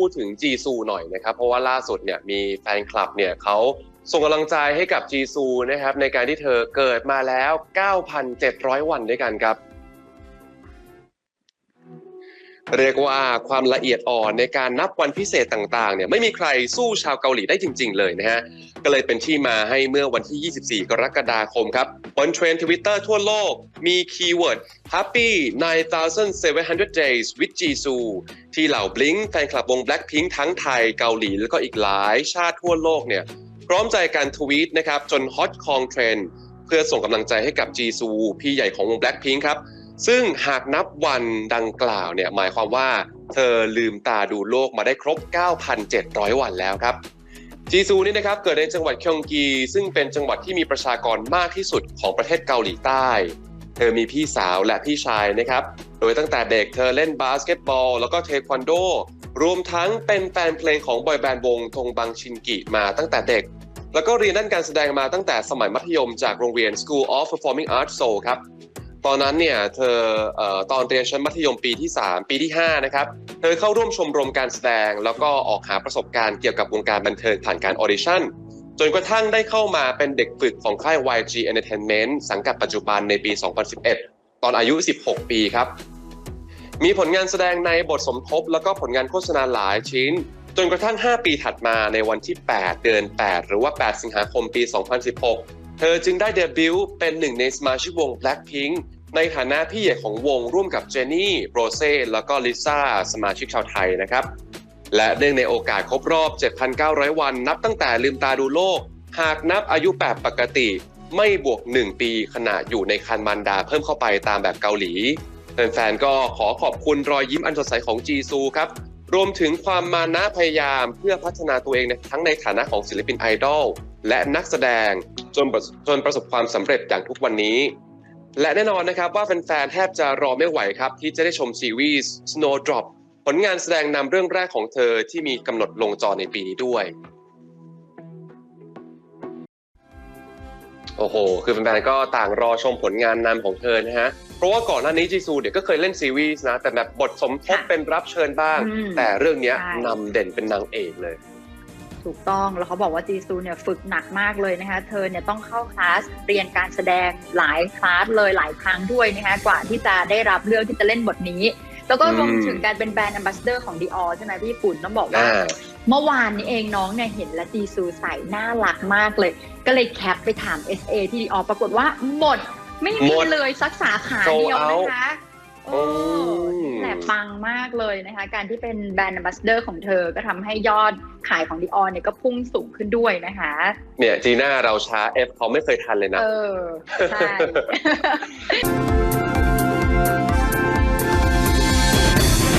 พูดถึงจีซูหน่อยนะครับ เพราะว่าล่าสุดเนี่ยมีแฟนคลับเนี่ยเขาส่งกำลังใจให้กับจีซูนะครับในการที่เธอเกิดมาแล้ว 9,700 วันด้วยกันครับ เรียกว่าความละเอียดอ่อนในการนับวันพิเศษต่างๆเนี่ยไม่มีใครสู้ชาวเกาหลีได้จริง ๆ เลยนะฮะ ก็เลยเป็นที่มาให้เมื่อวันที่ 24 กรกฎาคมครับบนเทรนด์ทวิตเตอร์ทั่วโลกมีคีย์เวิร์ด Happy 9,700 Days with Jisoo ที่เหล่าบลิงแฟนคลับวง Blackpink ทั้งไทยเกาหลี แล้วก็อีกหลายชาติทั่วโลกเนี่ยพร้อมใจการทวีตนะครับจนฮอตคองเทรนด์เพื่อส่งกำลังใจให้กับจีซูพี่ใหญ่ของวง Blackpink ครับ ซึ่งหากนับวันดังกล่าวเนี่ยหมายความว่าเธอลืมตาดูโลกมาได้ครบ 9,700 วันแล้วครับจีซูนี่นะครับเกิดในจังหวัดคยองกีซึ่งเป็นจังหวัดที่มีประชากรมากที่สุดของประเทศเกาหลีใต้ เธอมีพี่สาวและพี่ชายนะครับ โดยตั้งแต่เด็กเธอเล่นบาสเกตบอล แล้วก็เทควันโด รวมทั้งเป็นแฟนเพลงของบอยแบนด์วงทงบังชินกิมาตั้งแต่เด็ก แล้วก็เรียนด้านการแสดงมาตั้งแต่สมัยมัธยมจากโรงเรียน School of Performing Arts Seoul ครับ ตอนนั้นเนี่ยเธอเออตอนเรียนชั้นมัธยมปีที่ 3 ปีที่ 5 นะครับ เธอเข้าร่วมชมรมการแสดง แล้วก็ออกหาประสบการณ์เกี่ยวกับวงการบันเทิงผ่านการออดิชั่นจนกระทั่งได้เข้ามาเป็นเด็กฝึกของค่าย YG Entertainment สังกัดปัจจุบันในปี 2011 ตอนอายุ 16 ปีครับ มีผลงานแสดงในบทสมทบ แล้วก็ผลงานโฆษณาหลายชิ้น จนกระทั่ง 5 ปีถัดมาในวันที่ 8 เดือน 8 หรือว่า 8 สิงหาคมปี 2016 เธอจึงได้เดบิวต์เป็นหนึ่งในสมาชิกวง Blackpink ในฐานะพี่ใหญ่ของวงร่วมกับเจนนี่โรเซ่แล้วก็ลิซ่าสมาชิกชาวไทยนะครับ และเนื่องในโอกาสครบรอบ 7,900 วันนับตั้งแต่ลืมตาดูโลก หากนับอายุแบบปกติ ไม่บวก 1 ปีขณะอยู่ในคันมันดาเพิ่มเข้าไปตามแบบเกาหลี แฟนๆก็ขอขอบคุณรอยยิ้มอันสดใสของจีซูครับรวมถึงความมานะพยายามเพื่อพัฒนาตัวเองในทั้งในฐานะของศิลปินไอดอลและนักแสดง จนประจนประสบความสำเร็จอย่างทุกวันนี้ และแน่นอนนะครับว่าแฟนๆแทบจะรอไม่ไหวครับ ที่จะได้ชมซีรีส์ Snowdrop ผลงานแสดงนำเรื่องแรกของเธอที่มีกำหนดลงจอในปีนี้ด้วย โอ้โห คือแฟนๆก็ต่างรอชมผลงานนำของเธอนะฮะ เพราะว่าก่อนหน้านี้จีซูเนี่ยก็เคยเล่นซีรีส์นะ แต่แบบบทสมทบค่ะเป็นรับเชิญบ้างอืมแต่เรื่องเนี้ยใช่นำเด่นเป็นนางเอกเลย ถูกต้องแล้วเขาบอกว่าจีซูเนี่ยฝึกหนักมากเลยนะคะ เธอเนี่ยต้องเข้าคลาสเรียนการแสดงหลายคลาสเลยหลายครั้งด้วยนะคะกว่าที่จะได้รับเรื่องที่จะเล่นบทนี้ แล้วก็รวมอืมถึงการเป็นแบรนด์ a m b a s s a d o r ของ Dior ใช่ไหมพี่ญี่ปุ่นต้องบอกว่าอ่าเมื่อวานนี้เองน้องเนี่ยเห็นและจีซูใส่น่ารักมากเลย ก็เลยแคปไปถาม SA ที่ Dior ปรากฏว่าหมด ไม่หมีมดเลยสักสาขา Sold เดียว out นะคะโอ้อืมแต่ ปังมากเลยนะคะ การที่เป็นแบรนด์ a m b a s s a d o r ของเธอ ก็ทำให้ยอดขายของ Dior เนี่ยก็พุ่งสูงขึ้นด้วยนะคะ เนี่ยจีน่าเราช้าเอฟเขาไม่เคยทันเลยนะ เออ ใช่